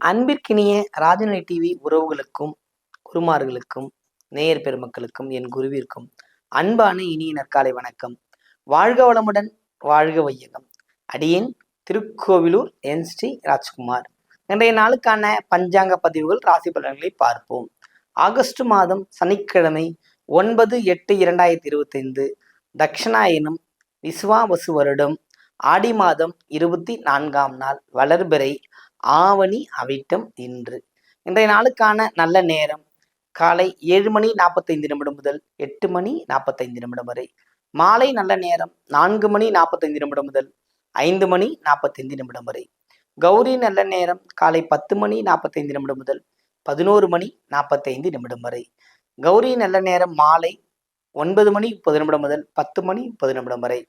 அன்பிற்கினிய ராஜநிலை டிவி உறவுகளுக்கும் குருமார்களுக்கும் நேயர் பெருமக்களுக்கும் என் குருவிற்கும் அன்பான இனிய நற்காலை வணக்கம். வாழ்க வளமுடன் வாழ்க வையகம். அடியேன் திருக்கோவிலூர் என் ஸ்ரீ ராஜ்குமார். இன்றைய நாளுக்கான பஞ்சாங்க பதிவுகள் ராசி பலன்களை பார்ப்போம். ஆகஸ்ட் மாதம் சனிக்கிழமை ஒன்பது எட்டு இரண்டாயிரத்தி இருபத்தைந்து தக்ஷணாயனம் விஸ்வாவசு வருடம் ஆடி மாதம் இருபத்தி நான்காம் நாள் வளர்பிறை ஆவணி அவிட்டம் இன்று. இன்றைய நாளுக்கான நல்ல நேரம். காலை ஏழு மணி நாற்பத்தைந்து நிமிடம் முதல் எட்டு மணி நாற்பத்தைந்து நிமிடம் வரை. மாலை நல்ல நேரம் நான்கு மணி நாற்பத்தைந்து நிமிடம் முதல் ஐந்து மணி நாற்பத்தைந்து நிமிடம் வரை. கௌரி நல்ல நேரம் காலை பத்து மணி நாற்பத்தைந்து நிமிடம் முதல் பதினோரு மணி நாற்பத்தைந்து நிமிடம் வரை. கௌரி நல்ல நேரம் மாலை ஒன்பது மணி முப்பது நிமிடம் முதல் பத்து மணி முப்பது நிமிடம் வரை.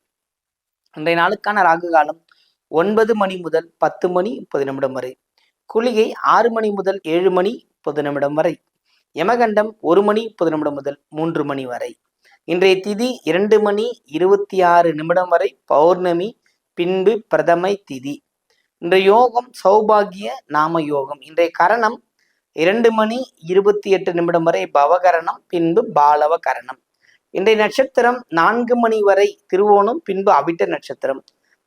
இன்றைய நாளுக்கான ராகு காலம் ஒன்பது மணி முதல் பத்து மணி முப்பது நிமிடம் வரை. குளிகை ஆறு மணி முதல் ஏழு மணி முப்பது நிமிடம் வரை. யமகண்டம் ஒரு மணி முப்பது நிமிடம் முதல் மூன்று மணி வரை. இன்றைய திதி இரண்டு மணி இருபத்தி ஆறு நிமிடம் வரை பௌர்ணமி பின்பு பிரதமை திதி. இன்றைய யோகம் சௌபாகிய நாம யோகம். இன்றைய கரணம் இரண்டு மணி இருபத்தி எட்டு நிமிடம் வரை பவகரணம் பின்பு பாலவ கரணம். இன்றைய நட்சத்திரம் நான்கு மணி வரை திருவோணம் பின்பு அவிட்ட நட்சத்திரம்.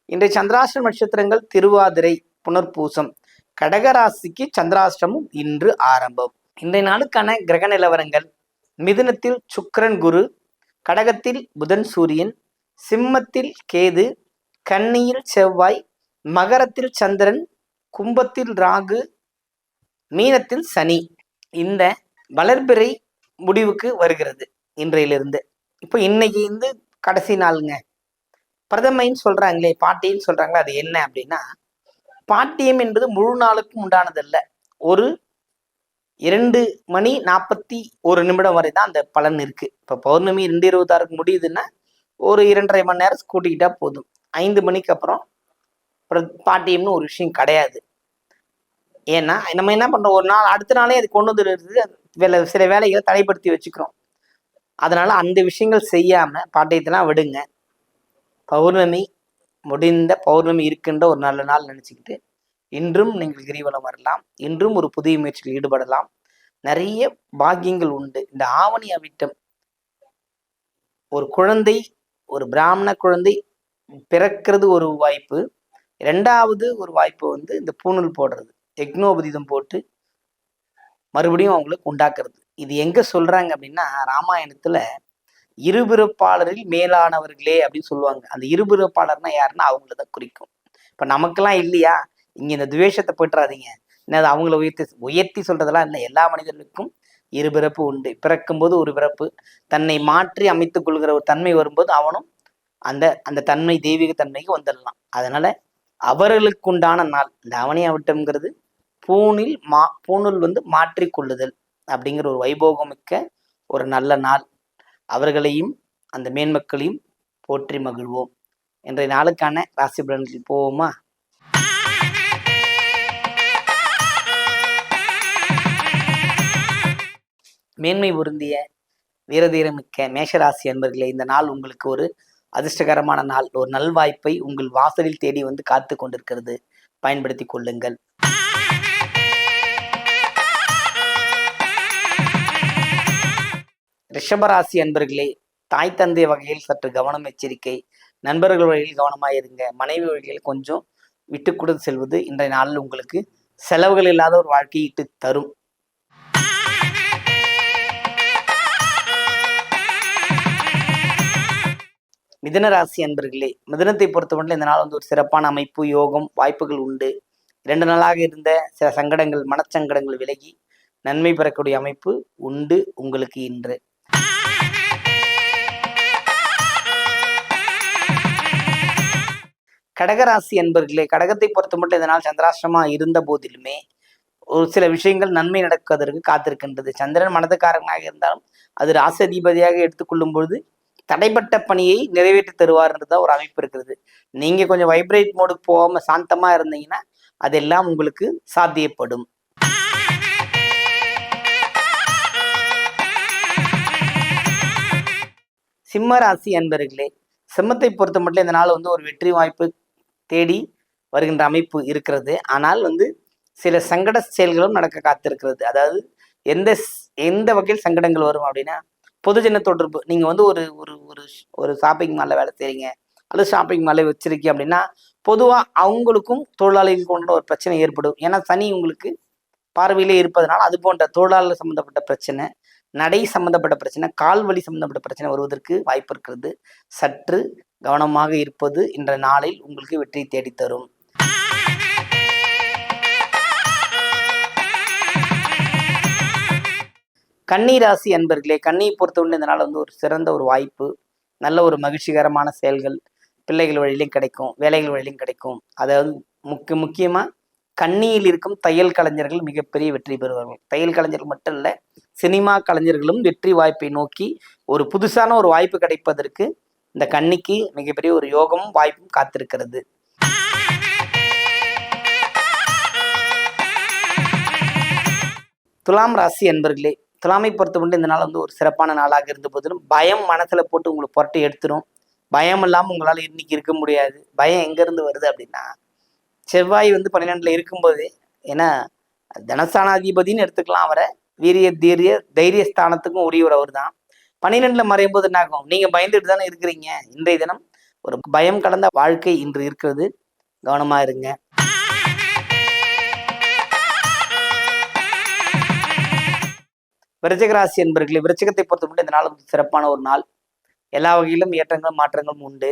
இன்றைய சந்திராஷ்டிரம் நட்சத்திரங்கள் திருவாதிரை புனர்பூசம் கடகராசிக்கு சந்திராஷ்டிரமும் இன்று ஆரம்பம். இன்றைய நாளுக்கான கிரக நிலவரங்கள். மிதுனத்தில் சுக்கரன் குரு கடகத்தில் புதன் சூரியன் சிம்மத்தில் கேது கன்னியில் செவ்வாய் மகரத்தில் சந்திரன் கும்பத்தில் ராகு மீனத்தில் சனி. இந்த வளர்பிறை முடிவுக்கு வருகிறது இன்றையிலிருந்து. இப்போ இன்னைக்கு இருந்து கடைசி நாளுங்க. பிரதமைன்னு சொல்றாங்களே பாட்டின்னு சொல்றாங்களே அது என்ன அப்படின்னா பாட்டியம் என்பது முழு நாளுக்கும் உண்டானதல்ல. ஒரு இரண்டு மணி நாற்பத்தி ஒரு நிமிடம் வரை தான் அந்த பலன் இருக்கு. இப்போ பௌர்ணமி ரெண்டு இருபத்தாறுக்கு முடியுதுன்னா ஒரு இரண்டரை மணி நேரம் கூட்டிக்கிட்டா போதும். ஐந்து மணிக்கு அப்புறம் பாட்டியம்னு ஒரு விஷயம் கிடையாது. ஏன்னா நம்ம என்ன பண்றோம்? ஒரு நாள் அடுத்த நாளே அது கொண்டு வந்துடுறது வேலை சில வேலைகளை தடைப்படுத்தி வச்சுக்கிறோம். அதனால அந்த விஷயங்கள் செய்யாம பாட்டியத்தெல்லாம் விடுங்க. பௌர்ணமி முடிந்த பௌர்ணமி இருக்கின்ற ஒரு நல்ல நாள் நினச்சிக்கிட்டு இன்றும் நீங்கள் கிரிவலம் வரலாம். இன்றும் ஒரு புதிய முயற்சியில் ஈடுபடலாம். நிறைய பாக்கியங்கள் உண்டு. இந்த ஆவணி அவிட்டம் ஒரு குழந்தை ஒரு பிராமண குழந்தை பிறக்கிறது ஒரு வாய்ப்பு. ரெண்டாவது ஒரு வாய்ப்பு வந்து இந்த பூணூல் போடுறது. யக்னோபதிதம் போட்டு மறுபடியும் அவங்களுக்கு உண்டாக்குறது. இது எங்க சொல்றாங்க அப்படின்னா ராமாயணத்துல இருபிறப்பாளரில் மேலானவர்களே அப்படின்னு சொல்லுவாங்க. அந்த இருபிறப்பாளர்னா யாருன்னா அவங்கள தான் குறிக்கும். இப்போ நமக்கெல்லாம் இல்லையா? இங்கே இந்த துவேஷத்தை போட்டுறாதீங்க என்ன அவங்கள உயர்த்தி உயர்த்தி சொல்றதெல்லாம் இல்லை. எல்லா மனிதர்களுக்கும் இருபிறப்பு உண்டு. பிறக்கும்போது ஒரு பிறப்பு. தன்னை மாற்றி அமைத்துக் கொள்கிற ஒரு தன்மை வரும்போது அவனும் அந்த அந்த தன்மை தெய்வீக தன்மைக்கு வந்துடலாம். அதனால அவர்களுக்குண்டான நாள் இந்த அவனியாவட்டம்ங்கிறது பூணில் மா பூணுல் வந்து மாற்றி கொள்ளுதல் அப்படிங்கிற ஒரு வைபோகமிக்க ஒரு நல்ல நாள். அவர்களையும் அந்த மேன்மக்களையும் போற்றி மகிழ்வோம். இன்றைய நாளுக்கான ராசி பலன்கள் போவோமா? மேன்மை பொருந்திய வீரதீரமிக்க மேஷராசி அன்பர்களே இந்த நாள் உங்களுக்கு ஒரு அதிர்ஷ்டகரமான நாள். ஒரு நல்வாய்ப்பை உங்கள் வாசலில் தேடி வந்து காத்து கொண்டிருக்கிறது. பயன்படுத்திக் கொள்ளுங்கள். ரிஷபராசி அன்பர்களே தாய் தந்தை வகையில் சற்று கவனம் எச்சரிக்கை. நண்பர்கள் வழியில் கவனமாக இருங்க. மனைவி வழியில் கொஞ்சம் விட்டு கொடுத்து செல்வது இன்றைய நாளில் உங்களுக்கு செலவுகள் இல்லாத ஒரு வாழ்க்கையிட்டு தரும். மிதுன ராசி அன்பர்களே மிதனத்தை பொறுத்தவரை இந்த நாள் வந்து ஒரு சிறப்பான அமைப்பு யோகம் வாய்ப்புகள் உண்டு. இரண்டு நாளாக இருந்த சில சங்கடங்கள் மனச்சங்கடங்கள் விலகி நன்மை பெறக்கூடிய அமைப்பு உண்டு உங்களுக்கு இன்று. கடகராசி என்பர்களே கடகத்தை பொறுத்த மட்டும் இதனால் சந்திராசிரமா இருந்த போதிலுமே ஒரு சில விஷயங்கள் நன்மை நடக்குவதற்கு காத்திருக்கின்றது. சந்திரன் மனதுக்காரனாக இருந்தாலும் அது ராசி அதிபதியாக எடுத்துக்கொள்ளும் பொழுது தடைப்பட்ட பணியை நிறைவேற்றி தருவார்ன்றதா ஒரு அமைப்பு இருக்கிறது. நீங்க கொஞ்சம் வைப்ரேட் மோடுக்கு போகாம சாந்தமா இருந்தீங்கன்னா அதெல்லாம் உங்களுக்கு சாத்தியப்படும். சிம்ம ராசி அன்பர்களே சிம்மத்தை பொறுத்த மட்டும் இந்த நாள் வந்து ஒரு வெற்றி வாய்ப்பு தேடி வருகின்ற அமைப்பு இருக்கிறது. ஆனால் வந்து சில சங்கட செயல்களும் நடக்க காத்திருக்கிறது. அதாவது எந்த எந்த வகையில் சங்கடங்கள் வரும் அப்படின்னா பொதுஜன தொடர்பு. நீங்கள் வந்து ஒரு ஒரு ஒரு ஷ்- ஒரு ஷாப்பிங் மாலில் வேலை செய்கிறீங்க அல்லது ஷாப்பிங் மாலை வச்சிருக்கீங்க அப்படின்னா பொதுவாக அவங்களுக்கும் தொழிலாளிகள் கொண்ட ஒரு பிரச்சனை ஏற்படும். ஏன்னா சனி உங்களுக்கு பார்வையிலே இருப்பதனால் அது போன்ற தொழிலாளர் சம்மந்தப்பட்ட பிரச்சனை நடை சம்பந்தப்பட்ட பிரச்சனை கால் வலி சம்பந்தப்பட்ட பிரச்சனை வருவதற்கு வாய்ப்பு இருக்கிறது. சற்று கவனமாக இருப்பது இன்ற நாளில் உங்களுக்கு வெற்றி தேடித் தரும் கன்னி ராசி அன்பர்களே கன்னியை பொறுத்தவரை இந்த நாள் வந்து ஒரு சிறந்த ஒரு வாய்ப்பு. நல்ல ஒரு மகிழ்ச்சிகரமான செயல்கள் பிள்ளைகள் வழியிலும் கிடைக்கும் வேலைகள் வழியிலும் கிடைக்கும். அதாவது முக்கிய முக்கியமாக கன்னியில் இருக்கும் தையல் கலைஞர்கள் மிகப்பெரிய வெற்றி பெறுவார்கள். தையல் கலைஞர்கள் மட்டும் இல்லை சினிமா கலைஞர்களும் வெற்றி வாய்ப்பை நோக்கி ஒரு புதுசான ஒரு வாய்ப்பு கிடைப்பதற்கு இந்த கன்னிக்கு மிகப்பெரிய ஒரு யோகமும் வாய்ப்பும் காத்திருக்கிறது. துலாம் ராசி என்பர்களே துலாமை பொறுத்தவரை இந்த நாள் வந்து ஒரு சிறப்பான நாளாக இருந்த போதிலும் பயம் மனசில் போட்டு உங்களை புரட்டி எடுத்துரும். பயம் இல்லாமல் உங்களால் இன்னைக்கு இருக்க முடியாது. பயம் எங்கேருந்து வருது அப்படின்னா செவ்வாய் வந்து பன்னிரெண்டில் இருக்கும்போது ஏன்னா தனஸ்தானாதிபதினு எடுத்துக்கலாம் அவரை. வீரிய தீரிய தைரிய ஸ்தானத்துக்கும் உரியவர் அவர் தான் பன்னிரெண்டுல மறையும் போது என்ன ஆகும் நீங்க பயந்துட்டு தானே இருக்கிறீங்க. இன்றைய தினம் ஒரு பயம் கலந்த வாழ்க்கை இன்று இருக்கிறது. கவனமா இருங்க. விருச்சகராசி என்பர்களே விருச்சிகத்தை பொறுத்த மட்டும் இந்த நாள் சிறப்பான ஒரு நாள். எல்லா வகையிலும் ஏற்றங்களும் மாற்றங்களும் உண்டு.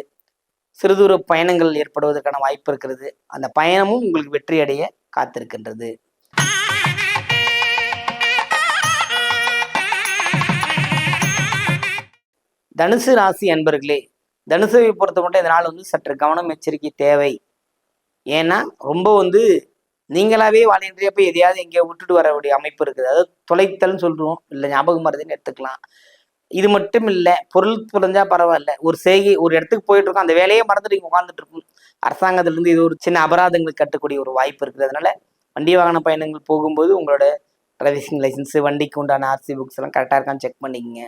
சிறுதூர பயணங்கள் ஏற்படுவதற்கான வாய்ப்பு இருக்கிறது. அந்த பயணமும் உங்களுக்கு வெற்றி அடைய காத்திருக்கின்றது. தனுசு ராசி அன்பர்களே தனுசுவை பொறுத்த மட்டும் இதனால் வந்து சற்று கவனம் எச்சரிக்கை தேவை. ஏன்னா ரொம்ப வந்து நீங்களாவே வாழ்கின்றே போய் எதையாவது எங்கேயோ விட்டுட்டு வரக்கூடிய அமைப்பு இருக்குது. அதாவது தொலைத்தல்னு சொல்கிறோம் இல்லை ஞாபகம் மருதுன்னு எடுத்துக்கலாம். இது மட்டும் இல்லை பொருள் புரிஞ்சா பரவாயில்ல. ஒரு செய்கை ஒரு இடத்துக்கு போயிட்டு இருக்கோம். அந்த வேலையே மறந்துட்டு இங்கே உட்காந்துட்டு இருக்கும். இது ஒரு சின்ன அபராதங்கள் கட்டக்கூடிய ஒரு வாய்ப்பு இருக்குது. அதனால வண்டி வாகன பயணங்கள் போகும்போது உங்களோட டிரைவிங் லைசன்ஸு வண்டிக்கு உண்டான ஆர்சி புக்ஸ் எல்லாம் கரெக்டாக இருக்கான்னு செக் பண்ணிக்கங்க.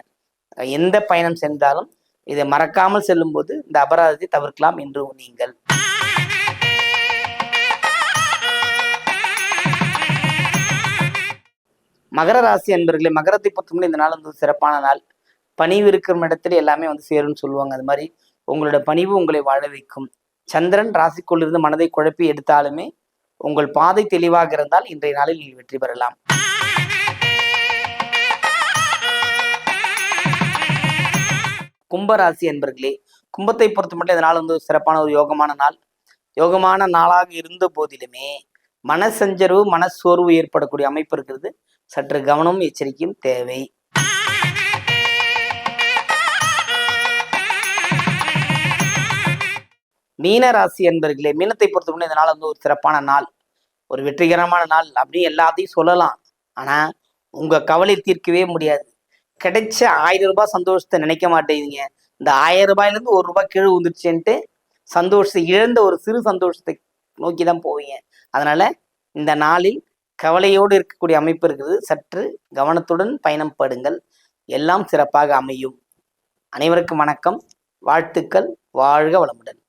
எந்த பயணம் சென்றாலும் இதை மறக்காமல் செல்லும்போது இந்த அபராதத்தை தவிர்க்கலாம் என்று நீங்கள். மகர ராசி அன்பர்களே மகரத்தை பொறுத்தவரை இந்த நாள் வந்து சிறப்பான நாள். பணிவு இருக்கிற இடத்துல எல்லாமே வந்து சேரும்னு சொல்லுவாங்க. அது மாதிரி உங்களோட பணிவு உங்களை வாழ வைக்கும். சந்திரன் ராசிக்குள்ளிருந்து மனதை குழப்பி எடுத்தாலுமே உங்கள் பாதை தெளிவாக இருந்தால் இன்றைய நாளில் நீங்கள் வெற்றி பெறலாம். கும்பராசி என்பர்களே கும்பத்தை பொறுத்த மட்டும் இந்த நாள் வந்து சிறப்பான ஒரு யோகமான நாள். யோகமான நாளாக இருந்த போதிலுமே மனசஞ்சர்வு மனசோர்வு ஏற்படக்கூடிய அமைப்பு இருக்கிறது. சற்று கவனமும் எச்சரிக்கையும் தேவை. மீன ராசி என்பர்களே மீனத்தை பொறுத்தவரை இந்த நாள் வந்து ஒரு சிறப்பான நாள். ஒரு வெற்றிகரமான நாள் அப்படின்னு எல்லாத்தையும் சொல்லலாம். ஆனா உங்க கவலை தீர்க்கவே முடியாது. கிடைச்ச ஆயிரம் ரூபாய் சந்தோஷத்தை நினைக்க மாட்டேங்குதுங்க இந்த ஆயிரம் ரூபாயிலேருந்து ஒரு ரூபாய் கீழே வந்துருச்சுன்ட்டு சந்தோஷத்தை இழந்த ஒரு சிறு சந்தோஷத்தை நோக்கி தான் போவீங்க. அதனால இந்த நாளில் கவலையோடு இருக்கக்கூடிய அமைப்பு இருக்குது. சற்று கவனத்துடன் பயணம் படுங்கள். எல்லாம் சிறப்பாக அமையும். அனைவருக்கும் வணக்கம். வாழ்த்துக்கள். வாழ்க வளமுடன்.